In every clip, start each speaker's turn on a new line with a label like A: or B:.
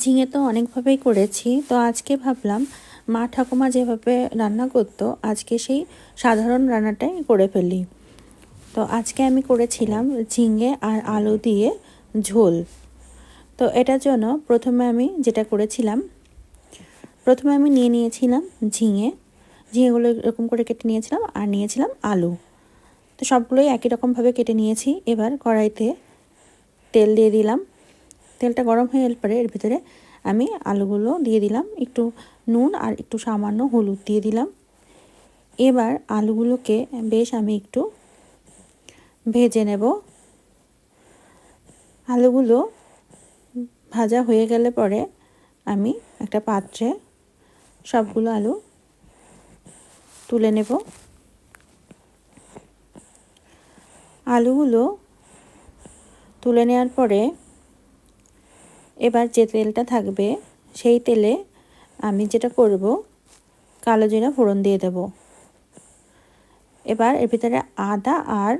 A: ঝিঙে তো অনেকভাবেই করেছি। তো আজকে ভাবলাম, মা ঠাকুমা যেভাবে রান্না করতো, আজকে সেই সাধারণ রান্নাটাই করে ফেলি। তো আজকে আমি করেছিলাম ঝিঙে আর আলু দিয়ে ঝোল। তো এটার জন্য প্রথমে আমি যেটা করেছিলাম, প্রথমে আমি নিয়ে নিয়েছিলাম ঝিঙে। ঝিঙেগুলো এরকম করে কেটে নিয়েছিলাম আর নিয়েছিলাম আলু। তো সবগুলোই একই রকমভাবে কেটে নিয়েছি। এবার কড়াইতে তেল দিয়ে দিলাম। তেলটা গরম হয়ে গেলে পরে এর ভিতরে আমি আলুগুলো দিয়ে দিলাম। একটু নুন আর একটু সামান্য হলুদ দিয়ে দিলাম। এবার আলুগুলোকে বেশ আমি একটু ভেজে নেব। আলুগুলো ভাজা হয়ে গেলে পরে আমি একটা পাত্রে সবগুলো আলু তুলে নেব। আলুগুলো তুলে নেওয়ার পরে এবার যে তেলটা থাকবে, সেই তেলে আমি যেটা করব, কালো জিরা ফোড়ন দিয়ে দেব। এবার এর ভিতরে আদা আর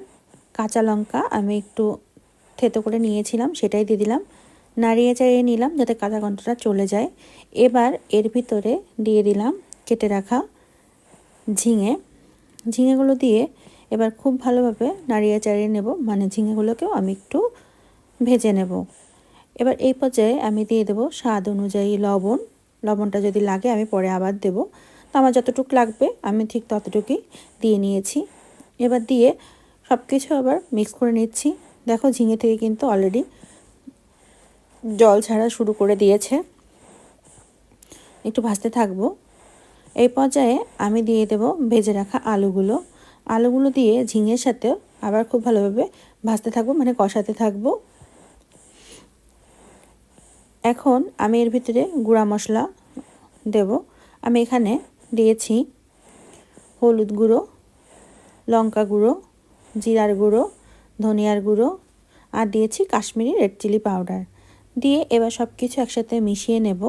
A: কাঁচা লঙ্কা আমি একটু থেতো করে নিয়েছিলাম, সেটাই দিয়ে দিলাম। নাড়িয়ে চাড়িয়ে নিলাম যাতে কাঁচা গন্ধটা চলে যায়। এবার এর ভিতরে দিয়ে দিলাম কেটে রাখা ঝিঙে। ঝিঙেগুলো দিয়ে এবার খুব ভালোভাবে নাড়িয়ে চাড়িয়ে নেব মানে ঝিঙেগুলোকেও আমি একটু ভেজে নেব। এবার এই পর্যায়ে আমি দিয়ে দেবো স্বাদ অনুযায়ী লবণ। লবণটা যদি লাগে আমি পরে আবার দেব। তো আমার যতটুকু লাগবে আমি ঠিক ততটুকুই দিয়ে নিয়েছি। এবার দিয়ে সব কিছু আবার মিক্স করে নিচ্ছি। দেখো ঝিঙে থেকে কিন্তু অলরেডি জল ছাড়া শুরু করে দিয়েছে। একটু ভাজতে থাকব। এই পর্যায়ে আমি দিয়ে দেব ভেজে রাখা আলুগুলো। আলুগুলো দিয়ে ঝিঙের সাথে আবার খুব ভালোভাবে ভাজতে থাকব মানে কষাতে থাকব। এখন আমি এর ভিতরে গুঁড়া মশলা দেব। আমি এখানে দিয়েছি হলুদ গুঁড়ো, লঙ্কা গুঁড়ো, জিরার গুঁড়ো, ধনিয়ার গুঁড়ো আর দিয়েছি কাশ্মীরি রেড চিলি পাউডার। দিয়ে এবার সব কিছু একসাথে মিশিয়ে নেব।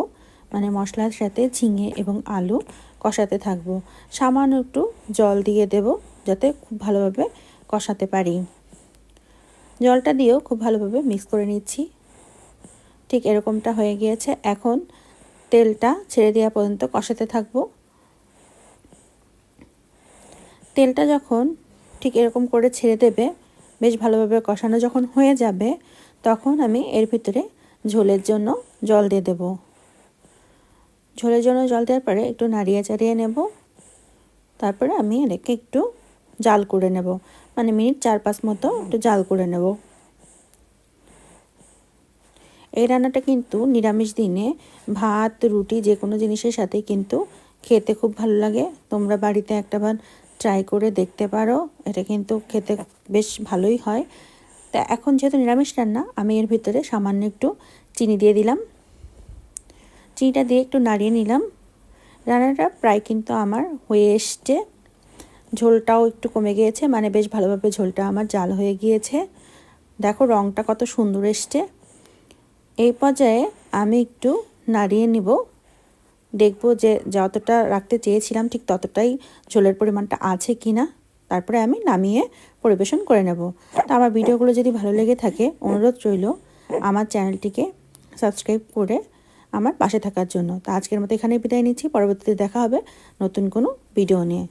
A: মানে মশলার সাথে ঝিঙে এবং আলু কষাতে থাকব। সামান্য একটু জল দিয়ে দেব যাতে খুব ভালোভাবে কষাতে পারি। জলটা দিয়েও খুব ভালোভাবে মিক্স করে নিচ্ছি। ঠিক এরকমটা হয়ে গিয়েছে। এখন তেলটা ছেড়ে দেওয়া পর্যন্ত কষাতে থাকব। তেলটা যখন ঠিক এরকম করে ছেড়ে দেবে, বেশ ভালোভাবে কষানো যখন হয়ে যাবে, তখন আমি এর ভিতরে ঝোলের জন্য জল দিয়ে দেব। ঝোলের জন্য জল দেওয়ার পরে একটু নাড়িয়ে চাড়িয়ে নেব। তারপরে আমি এটাকে একটু জাল করে নেব। মানে মিনিট চার পাঁচ মতো একটু জাল করে নেব। এই রান্নাটা কিন্তু নিরামিষ দিনে ভাত, রুটি, যে কোনো জিনিসের সাথে কিন্তু খেতে খুব ভালো লাগে। তোমরা বাড়িতে একটা বার ট্রাই করে দেখতে পারো। এটা কিন্তু খেতে বেশ ভালোই হয়। তা এখন যেহেতু নিরামিষ রান্না, আমি এর ভিতরে সামান্য একটু চিনি দিয়ে দিলাম। চিনিটা দিয়ে একটু নাড়িয়ে নিলাম। রান্নাটা প্রায় কিন্তু আমার হয়ে এসছে। ঝোলটাও একটু কমে গিয়েছে মানে বেশ ভালোভাবে ঝোলটা আমার জাল হয়ে গিয়েছে। দেখো রঙটা কত সুন্দর এসছে। এই পর্যায়ে আমি একটু নাড়িয়ে নিব। দেখব যে যতটা রাখতে চেয়েছিলাম ঠিক ততটাই ঝোলের পরিমাণটা আছে কি না তারপরে আমি নামিয়ে পরিবেশন করে নেব। তো আমার ভিডিওগুলো যদি ভালো লেগে থাকে, অনুরোধ রইল আমার চ্যানেলটিকে সাবস্ক্রাইব করে আমার পাশে থাকার জন্য। তো আজকের মতো এখানে বিদায় নিচ্ছি। পরবর্তীতে দেখা হবে নতুন কোনো ভিডিও নিয়ে।